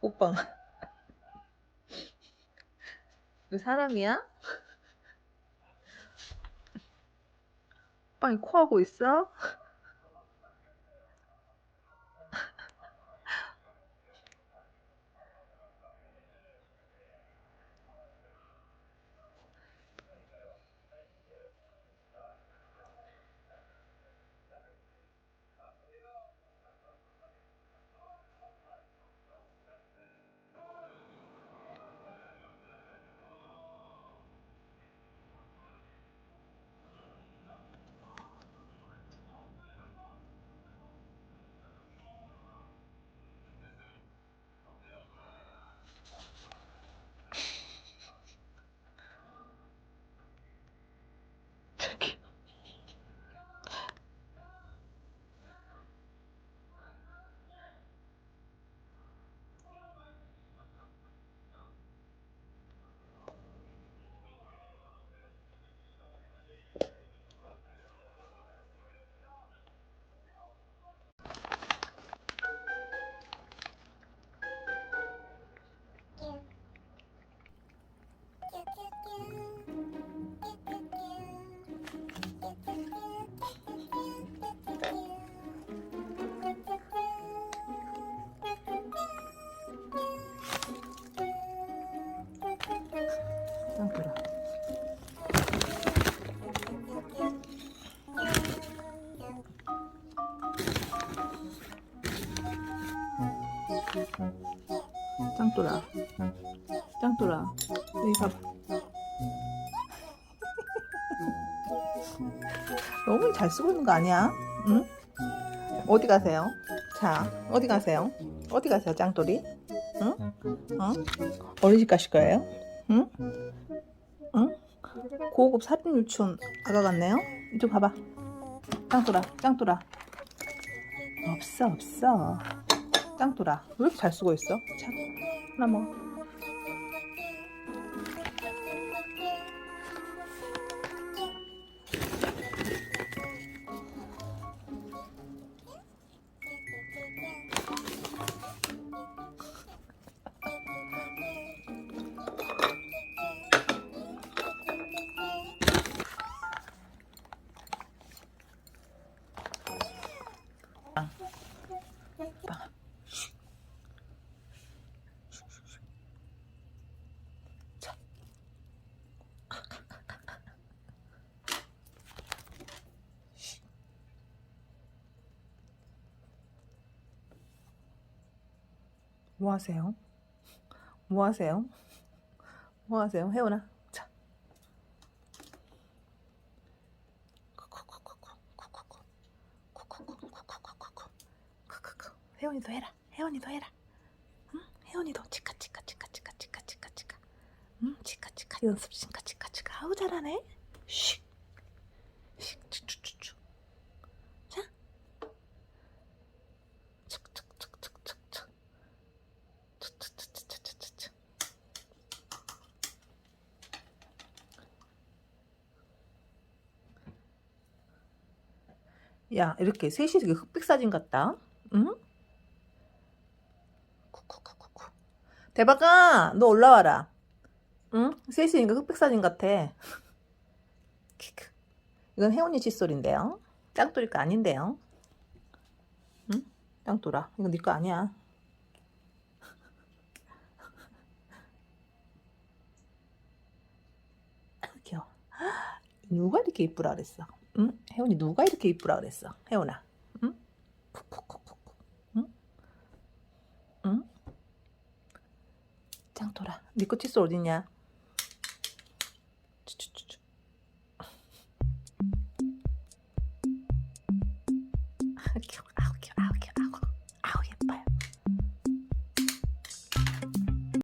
오빠. 너 사람이야? 빵이 코하고 있어? 짱돌아. 짱돌아. 여기 봐봐. 너무 잘 쓰고 있는 거 아니야? 응? 어디 가세요? 자, 어디 가세요? 어디 가세요, 짱돌이? 응? 응? 어린이집 가실 거예요? 응? 응? 고급 사립 유치원 아가 같네요? 이쪽 봐봐. 짱돌아, 짱돌아. 없어, 없어. 짱돌아. 왜 이렇게 잘 쓰고 있어? 참. 하나 먹 뭐 하세요? 뭐 하세요? 뭐 하세요? 혜원아. 자. 혜원이도 해라. 혜원이도 해라. 응? 혜원이도 치카 치카 치카 치카 치카 치카 치카. 응? 치카 치카 연습 치카 치카 치카. 아우 잘하네. 쉿. 쉿. 야, 이렇게 셋이 이렇게 흑백 사진 같다. 응? 쿠쿠쿠쿠쿠. 대박아, 너 올라와라. 응? 셋이니까 흑백 사진 같아. 키크. 이건 혜원이 칫솔인데요. 짱돌이 거 아닌데요. 응? 짱돌아. 이거 네거 아니야. 누가 이렇게 이쁘라 그랬어? 응? 혜원이 누가 이렇게 이쁘라 그랬어? 혜원아. 응? 쿡쿡쿡쿡. 응? 응? 짱돌아. 니꺼 네 칫솔 어디냐? 아, 귀여워. 아, 귀여워.